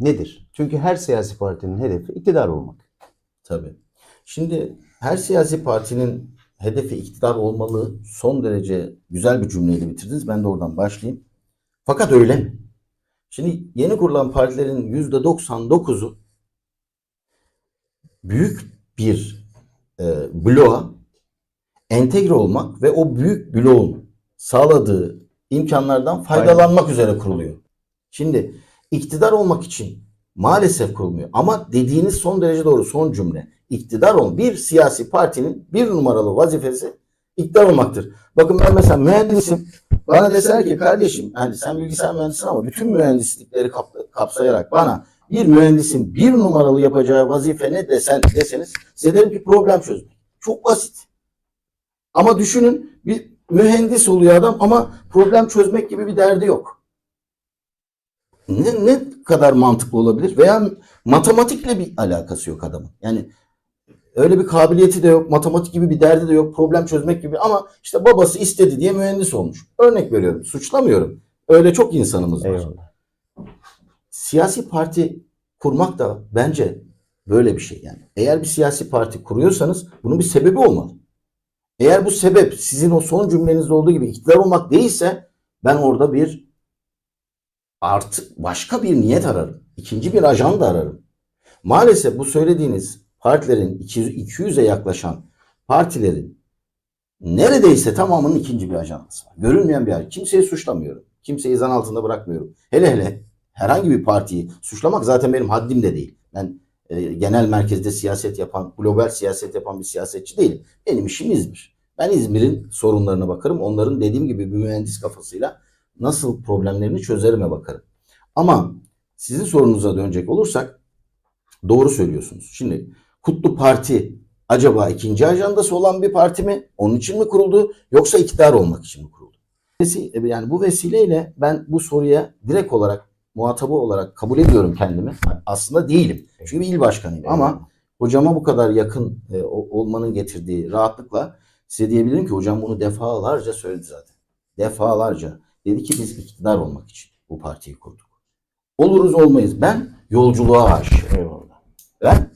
nedir? Çünkü her siyasi partinin hedefi iktidar olmak. Tabii. Şimdi her siyasi partinin hedefi iktidar olmalı. Son derece güzel bir cümleyle bitirdiniz. Ben de oradan başlayayım. Fakat öyle mi? Şimdi yeni kurulan partilerin %99'u büyük bir e, bloğa entegre olmak ve o büyük bloğun sağladığı imkanlardan faydalanmak üzere kuruluyor. Şimdi iktidar olmak için maalesef kurulmuyor. Ama dediğiniz son derece doğru son cümle. İktidar ol bir siyasi partinin bir numaralı vazifesi iktidar olmaktır. Bakın ben mesela mühendisim. Bana deseler ki kardeşim hani sen bilgisayar mühendisisin ama bütün mühendislikleri kap- kapsayarak bana bir mühendisin bir numaralı yapacağı vazife ne desen, deseniz size derim ki problem çözmek. Çok basit. Ama düşünün bir mühendis oluyor adam ama problem çözmek gibi bir derdi yok. Ne, ne kadar mantıklı olabilir? Veya matematikle bir alakası yok adamın. Yani öyle bir kabiliyeti de yok, matematik gibi bir derdi de yok, problem çözmek gibi ama işte babası istedi diye mühendis olmuş. Örnek veriyorum, suçlamıyorum. Öyle çok insanımız var. Eyvallah. Siyasi parti kurmak da bence böyle bir şey yani. Eğer bir siyasi parti kuruyorsanız bunun bir sebebi olmalı. Eğer bu sebep sizin o son cümlenizde olduğu gibi iktidar olmak değilse ben orada bir artık başka bir niyet ararım. İkinci bir ajan da ararım. Maalesef bu söylediğiniz partilerin 200 200'e yaklaşan partilerin neredeyse tamamının ikinci bir ajansı var. Görünmeyen bir ajan. Kimseyi suçlamıyorum. Kimseyi zan altında bırakmıyorum. Hele hele herhangi bir partiyi suçlamak zaten benim haddim de değil. Ben e, genel merkezde siyaset yapan, global siyaset yapan bir siyasetçi değilim. Benim işim İzmir. Ben İzmir'in sorunlarına bakarım. Onların dediğim gibi bir mühendis kafasıyla nasıl problemlerini çözerime bakarım. Ama sizin sorunuza dönecek olursak doğru söylüyorsunuz. Şimdi Kutlu Parti acaba ikinci ajandası olan bir parti mi? Onun için mi kuruldu? Yoksa iktidar olmak için mi kuruldu? Vesi- Yani bu vesileyle ben bu soruya direkt olarak muhatabı olarak kabul ediyorum kendimi. Aslında değilim. Çünkü bir il başkanıyım. Ama hocama bu kadar yakın e, olmanın getirdiği rahatlıkla size diyebilirim ki hocam bunu defalarca söyledi zaten. Defalarca. Dedi ki biz iktidar olmak için bu partiyi kurduk. Oluruz olmayız. Ben yolculuğa aşığım. Eyvallah. Ben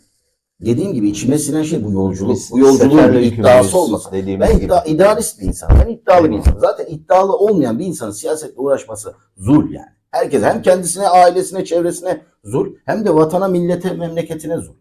dediğim gibi içime sinen şey bu yolculuk. Biz bu yolculuğun bir iddiası dediğimiz Ben gibi. iddia, idealist bir insanım. Ben iddialı bir insanım. Zaten iddialı olmayan bir insanın siyasetle uğraşması zul yani. Herkes hem kendisine, ailesine, çevresine zul hem de vatana, millete, memleketine zul.